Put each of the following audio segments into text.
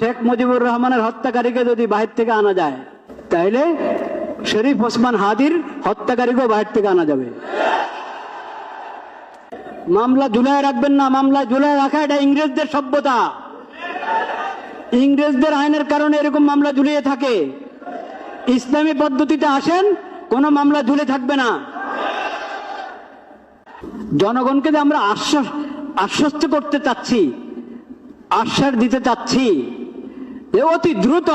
শেখ মুজিবুর রহমানের হত্যাকারীকে যদি বাহির থেকে আনা যায়, তাইলে শরীফ ওসমান হাদির হত্যাকারীকেও বাহির থেকে আনা যাবে। মামলা ঝুলায় রাখবেন না, মামলা ঝুলায় রাখা এটা ইংরেজদের সভ্যতা। ইংরেজদের আইনের কারণে এরকম মামলা ঝুলিয়ে থাকে। ইসলামী পদ্ধতিতে আসেন, কোনো মামলা ঝুলে থাকবে না। জনগণকে যে আমরা আশ্বাস, আশ্বস্ত করতে চাচ্ছি, আশ্বাস দিতে চাচ্ছি যে অতি দ্রুত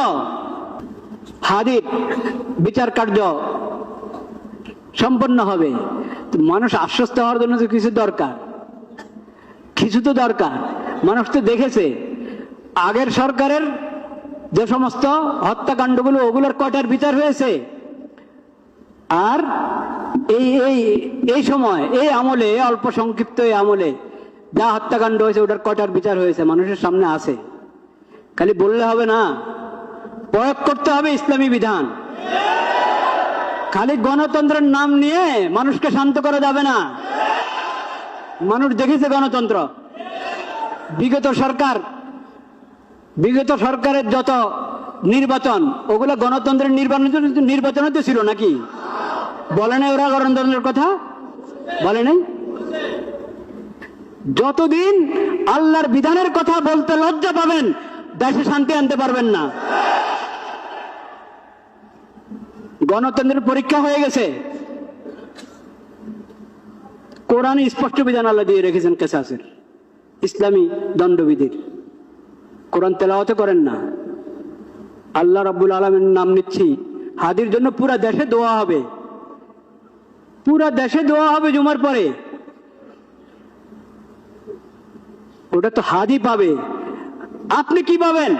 হাদির বিচার কার্য সম্পন্ন হবে। মানুষ আশ্বস্ত হওয়ার জন্য তো কিছু দরকার। কিছু তো দরকার। মানুষ তো দেখেছে, আগের সরকারের যে সমস্ত হত্যাকাণ্ডগুলো, ওগুলোর কটার বিচার হয়েছে? আর এই এই এই সময়, এই আমলে অল্প সংক্ষিপ্ত এই আমলে যা হত্যাকাণ্ড হয়েছে, ওটার কটার বিচার হয়েছে? মানুষের সামনে আছে। খালি বললে হবে না। প্রয়োগ করতে হবে ইসলামী বিধান। খালি গণতন্ত্রের নাম নিয়ে মানুষকে শান্ত করা যাবে না। মানুষ দেখেছে গণতন্ত্র। বিগত সরকার, বিগত সরকারের যত নির্বাচন, ওগুলো গণতন্ত্রের নির্বাচন নির্বাচনে তো ছিল নাকি? বলে নাই ওরা গণতন্ত্রের কথা? বলে নাই? যতদিন আল্লাহর বিধানের কথা বলতে লজ্জা পাবেন দেশে শান্তি আনতে পারবেন না। গণতন্ত্রের পরীক্ষা হয়ে গেছে। কোরআনে স্পষ্ট বিধান আল্লাহ দিয়ে রেখেছেন কেসাসের। ইসলামী দণ্ডবিধির। কোরআন তেলাওয়াতে করেন না। আল্লাহ রাব্বুল আলমের নাম নিচ্ছি। হাদির জন্য পুরা দেশে দোয়া হবে। পুরা দেশে দোয়া হবে জুমার পরে। ওটা তো হাদি পাবে। আপনি কি পাবেন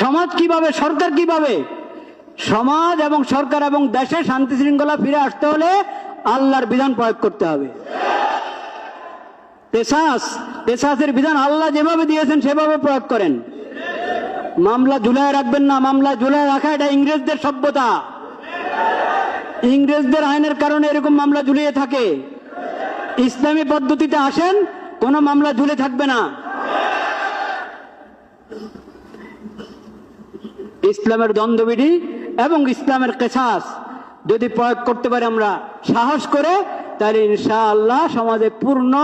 সমাজ কি পাবে সরকার কি পাবে সমাজ এবং সরকার এবং দেশে শান্তি শৃঙ্খলা ফিরে আসতে হলে আল্লাহর বিধান প্রয়োগ করতে হবে। পেশাস, পেশাসের বিধান আল্লাহ যেভাবে দিয়েছেন সেভাবে প্রয়োগ করেন। মামলা ঝুলায় রাখবেন না, মামলা ঝুলায় রাখা এটা ইংরেজদের সভ্যতা। ইংরেজদের আইনের কারণে এরকম মামলা ঝুলিয়ে থাকে। ইসলামী পদ্ধতিতে আসেন কোনো মামলা ঝুলে থাকবে না। ইসলামের দ্বন্দ্ববিধি এবং ইসলামের কেসাস যদি প্রয়োগ করতে পারি আমরা সাহস করে, তাহলে ইনশাআল্লাহ সমাজে পূর্ণ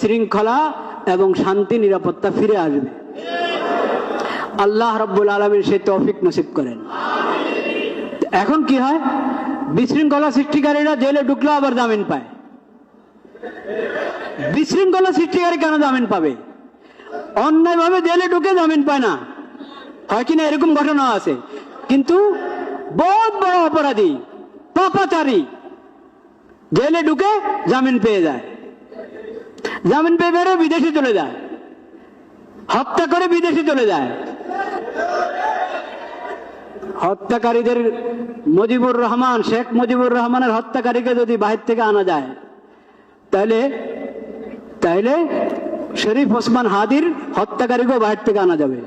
শৃঙ্খলা এবং শান্তি, নিরাপত্তা ফিরে আসবে। আল্লাহ রব্বুল আলমীর সে তৌফিক নসিব করেন। এখন কি হয়? বিশৃঙ্খলা সৃষ্টিকারীরা জেলে ঢুকলে আবার জামিন পায়। বিশৃঙ্খলা সৃষ্টিকারী কেন জামিন পাবে? অন্যায়ভাবে জেলে ঢুকে জামিন পায় না। হয় কিনা এরকম ঘটনা আছে। কিন্তু বহুত বড় অপরাধী, পাপাচারী জেলে ঢুকে জামিন পেয়ে যায়। জামিন পেয়ে বেরো বিদেশে চলে যায়। হত্যা করে বিদেশে চলে যায়। হত্যাকারীদের মুজিবুর রহমান, শেখ মুজিবুর রহমানের হত্যাকারীকে যদি বাহির থেকে আনা যায়, তাহলে তাইলে শরীফ ওসমান হাদির হত্যাকারীকেও বাহির থেকে আনা যাবে।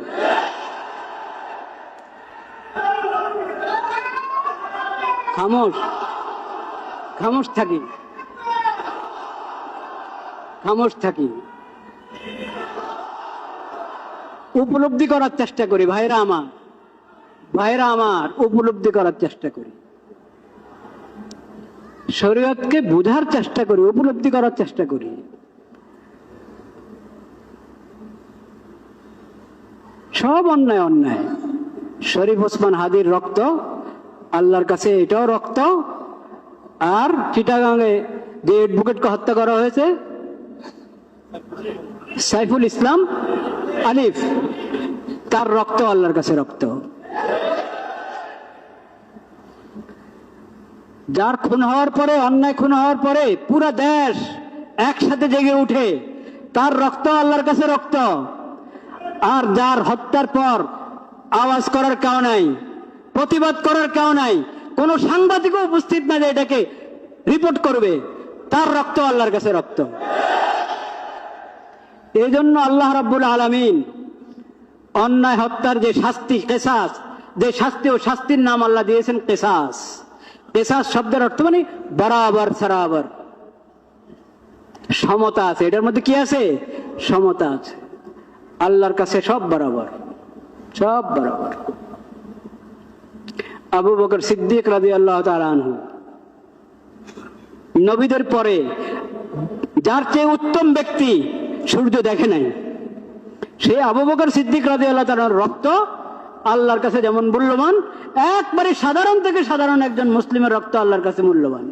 খামোশ খামোশ থাকি। খামোশ থাকি। উপলব্ধি করার চেষ্টা করি, ভাইরা আমার। ভাইরা আমার, উপলব্ধি করার চেষ্টা করি। শরীয়তকে বোঝার চেষ্টা করি, উপলব্ধি করার চেষ্টা করি। সব অন্যায় অন্যায়। শরীফ ওসমান হাদির রক্ত, আল্লাহর কাছে এটাও রক্ত। আর চিটাগাঙে যে অ্যাডভোকেটকে হত্যা করা হয়েছে, সাইফুল ইসলাম আলিফ, তার রক্ত আল্লাহর কাছে রক্ত। যার খুন হওয়ার পরে, অন্যায় খুন হওয়ার পরে পুরা দেশ একসাথে জেগে উঠে, তার রক্ত আল্লাহর কাছে রক্ত। আর যার হত্যার পর আওয়াজ করার কেউ নাই, প্রতিবাদ করার কেউ নাই, কোন সাংবাদিকও উপস্থিত না যে এটাকে রিপোর্ট করবে। তার রক্ত আল্লাহর কাছে রক্ত। এই জন্য আল্লাহ রাব্বুল আলামিন অন্যায় হত্যার যে শাস্তি, কেসাস, যে শাস্তি ও শাস্তির নাম আল্লাহ দিয়েছেন কেসাস। কেসাস শব্দের অর্থ মানে বরাবর, সরাবর। সমতা আছে। এটার মধ্যে কি আছে? সমতা আছে। আল্লাহর কাছে সব বরাবর সব বরাবর। আবু বকর সিদ্দিক রাজি আল্লাহ আনহু। নবীদের পরে যার চেয়ে উত্তম ব্যক্তি সূর্য দেখে নাই, সে আবু বকর সিদ্দিক রাজি আল্লাহ তালার রক্ত আল্লাহর কাছে যেমন মূল্যবান, একবারে সাধারণ থেকে সাধারণ একজন মুসলিমের রক্ত আল্লাহর কাছে মূল্যবান।